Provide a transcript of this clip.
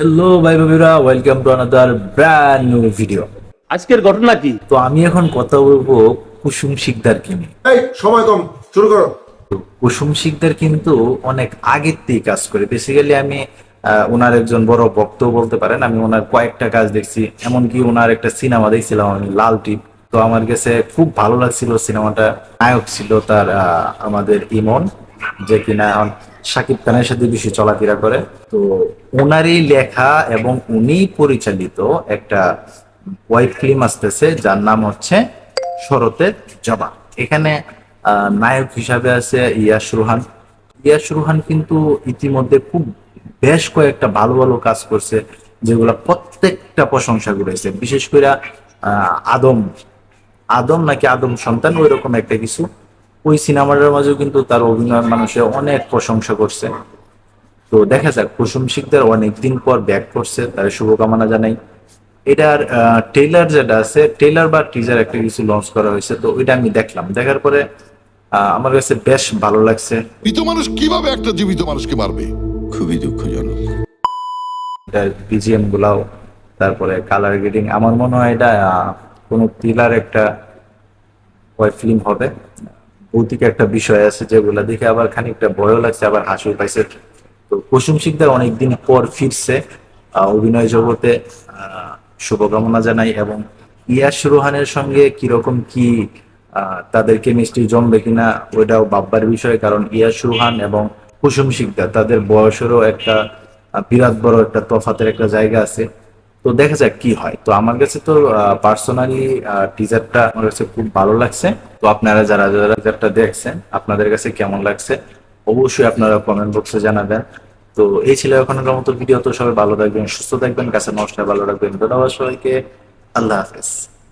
Hello ভাই বাবিরা welcome to another brand new video আজকের ঘটনা কি? তো আমি এখন কথা বলব কুসুম শিকদারকে নিয়ে। এই সময় কম শুরু করো। কুসুম শিকদার কিন্তু অনেক আগের থেকে কাজ করে। বেসিক্যালি আমি আহ, ওনার একজন বড় ভক্ত বলতে পারেন। আমি ওনার কয়েকটা কাজ দেখছি। এমনকি ওনার একটা সিনেমা দেখছিলাম আমি লাল টিপ। তো আমার কাছে খুব ভালো লাগছিল সিনেমাটা। নায়ক ছিল তার আহ, আমাদের ইমন যে কিনা শাকিব খানের সাথে বেশি চলাফেরা করে। তো ওনারই লেখা এবং উনি পরিচালিত একটা ওয়াইফ ফিল্ম আসতেছে, যার নাম হচ্ছে শরতের জবা। এখানে নায়ক হিসাবে আছে ইয়াস রুহান। ইয়াস রোহান কিন্তু ইতিমধ্যে খুব বেশ কয়েকটা ভালো ভালো কাজ করছে, যেগুলা প্রত্যেকটা প্রশংসা করেছে। বিশেষ করে আদম। আদম নাকি আদম সন্তান ওই রকম একটা কিছু। ওই সিনেমাটার মাঝেও কিন্তু তার অভিনয় মানুষের অনেক প্রশংসা করছে। তো দেখা যাক কুসুম শিকদার অনেকদিন পর ব্যাক করছে তার শুভকামনা জানাই। এটার টেইলার যেটা আছে টেইলার বা টিজার একটা কিছু লঞ্চ করা হয়েছে তো ওইটা আমি দেখলাম। দেখার পরে আহ, আমার কাছে বেশ ভালো লাগছে। মৃত মানুষ কীভাবে একটা জীবিত মানুষকে মারবে? খুবই দুঃখজনক। এটার বিজিএম গুলাও তারপরে কালার গ্রেডিং আমার মনে হয় এটা কোনো থ্রিলার একটা ওয়েব ফিল্ম হবে। ভৌতিক একটা বিষয় আছে যেগুলা দেখে আবার খানিকটা ভয়ও লাগছে, আবার হাসিও পাইছে। তো কুসুম শিকদার অনেকদিন পর ফিরছে অভিনয় জগতে শুভকামনা জানাই এবং ইয়াস রোহানের সঙ্গে কীরকম কি তাদের কেমিস্ট্রি জমবে কিনা ওইটাও ভাববার বিষয়, কারণ ইয়াস রোহান এবং কুসুম শিকদার, তাদের বয়সেরও একটা বিরাট বড় একটা তফাতের একটা জায়গা আছে। তো দেখা যাক কি হয়। তো আমার কাছে তো পার্সোনালি টিজারটা আমার কাছে খুব ভালো লাগছে। তো আপনারা যারা যারা টিজারটা দেখছেন, আপনাদের কাছে কেমন লাগছে, অবশ্যই আপনারা কমেন্ট বক্সে জানাবেন। তো এই ছিল এখনকার মতো ভিডিও তো সবাই ভালো থাকবেন, সুস্থ থাকবেন, কাছে নষ্ট ভালো রাখবেন ধন্যবাদ সবাইকে। আল্লাহ হাফেজ।